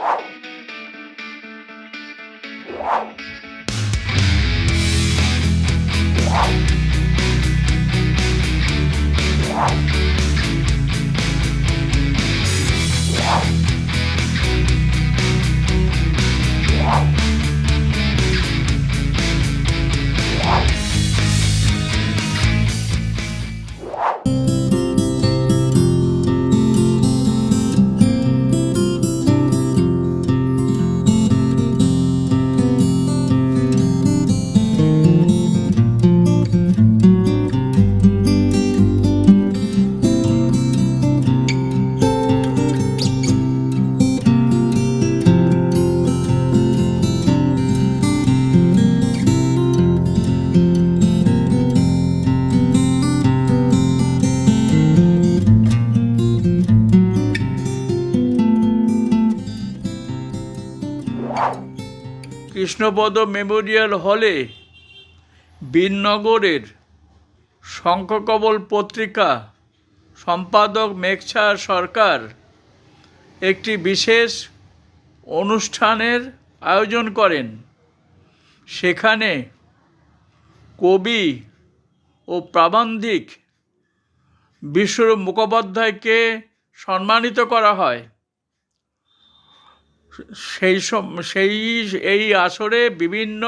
Wow. Krishnapada Memorial হলে বীরনগরের শঙ্খকবল পত্রিকা সম্পাদক মেঘছা সরকার একটি বিশেষ অনুষ্ঠানের আয়োজন করেন। সেখানে কবি ও প্রাবন্ধিক বিশ্বরূপ মুখোপাধ্যায়কে সম্মানিত করা হয়। সেই সেই, এই আসরে বিভিন্ন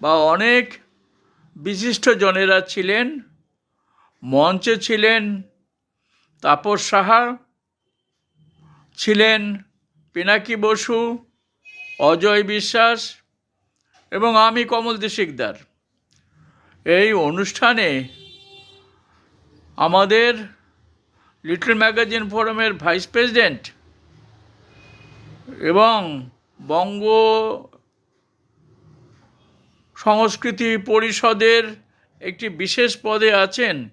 বা অনেক বিশিষ্ট জনেরা ছিলেন, মঞ্চে ছিলেন, তাপস সাহা ছিলেন, পিনাকি বসু, অজয় বিশ্বাস এবং আমি কমল শিকদার এই অনুষ্ঠানে আমাদের লিটল ম্যাগাজিন ফোরামের ভাইস প্রেসিডেন্ট এবং বঙ্গ সংস্কৃতি পরিষদের একটি বিশেষ পদে আছেন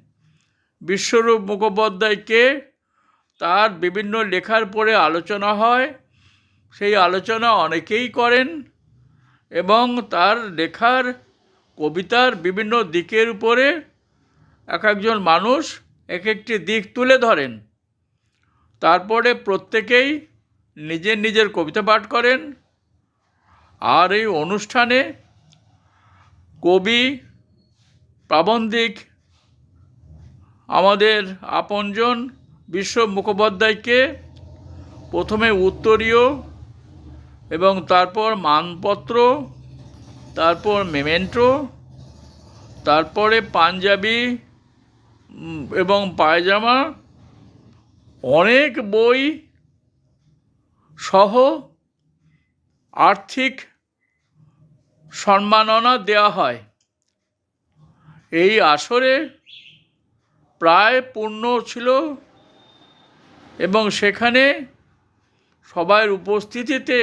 বিশ্বরূপ মুখোপাধ্যায়কে। তার বিভিন্ন লেখার পরে আলোচনা হয়। সেই আলোচনা অনেকেই করেন এবং তার লেখার, কবিতার বিভিন্ন দিকের উপরে এক একজন মানুষ এক একটি দিক তুলে ধরেন। তারপরে প্রত্যেকেই নিজের নিজের কবিতা পাঠ করেন। আর এই অনুষ্ঠানে কবি প্রাবন্ধিক আমাদের আপনজন বিশ্ব মুখোপাধ্যায়কে প্রথমে উত্তরীয় এবং তারপর মানপত্র, তারপর মেমেন্টো, তারপরে পাঞ্জাবি এবং পায়জামা, অনেক বই সহ আর্থিক সম্মাননা দেওয়া হয়। এই আসরে প্রায় পূর্ণ ছিল এবং সেখানে সবার উপস্থিতিতে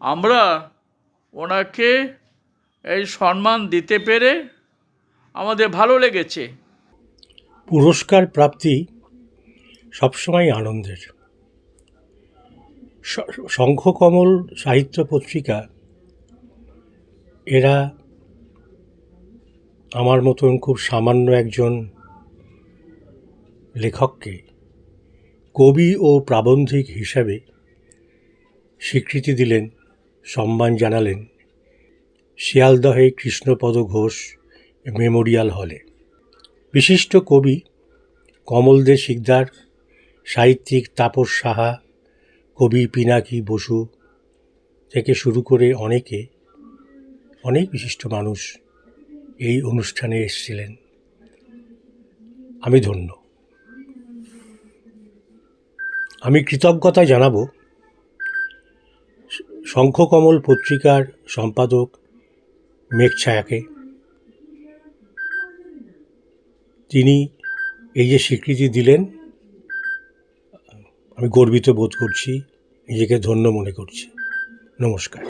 আমরা ওনাকে এই সম্মান দিতে পেরে আমাদের ভালো লেগেছে। পুরস্কার প্রাপ্তি সবসময় আনন্দের। শঙ্খকমল সাহিত্য পত্রিকা, এরা আমার মতন খুব সামান্য একজন লেখককে কবি ও প্রাবন্ধিক হিসাবে স্বীকৃতি দিলেন, সম্মান জানালেন শিয়ালদহে কৃষ্ণপদ ঘোষ মেমোরিয়াল হলে। বিশিষ্ট কবি কমল দে শিকদার, সাহিত্যিক তাপস সাহা কবি পিনাকি বসু থেকে শুরু করে অনেকে, অনেক বিশিষ্ট মানুষ এই অনুষ্ঠানে এসেছিলেন। আমি ধন্য। আমি কৃতজ্ঞতা জানাব শঙ্খকমল পত্রিকার সম্পাদক মেঘছায়াকে তিনি এই যে স্বীকৃতি দিলেন, আমি গর্বিত বোধ করছি। নিজেকে ধন্য মনে করছি। নমস্কার।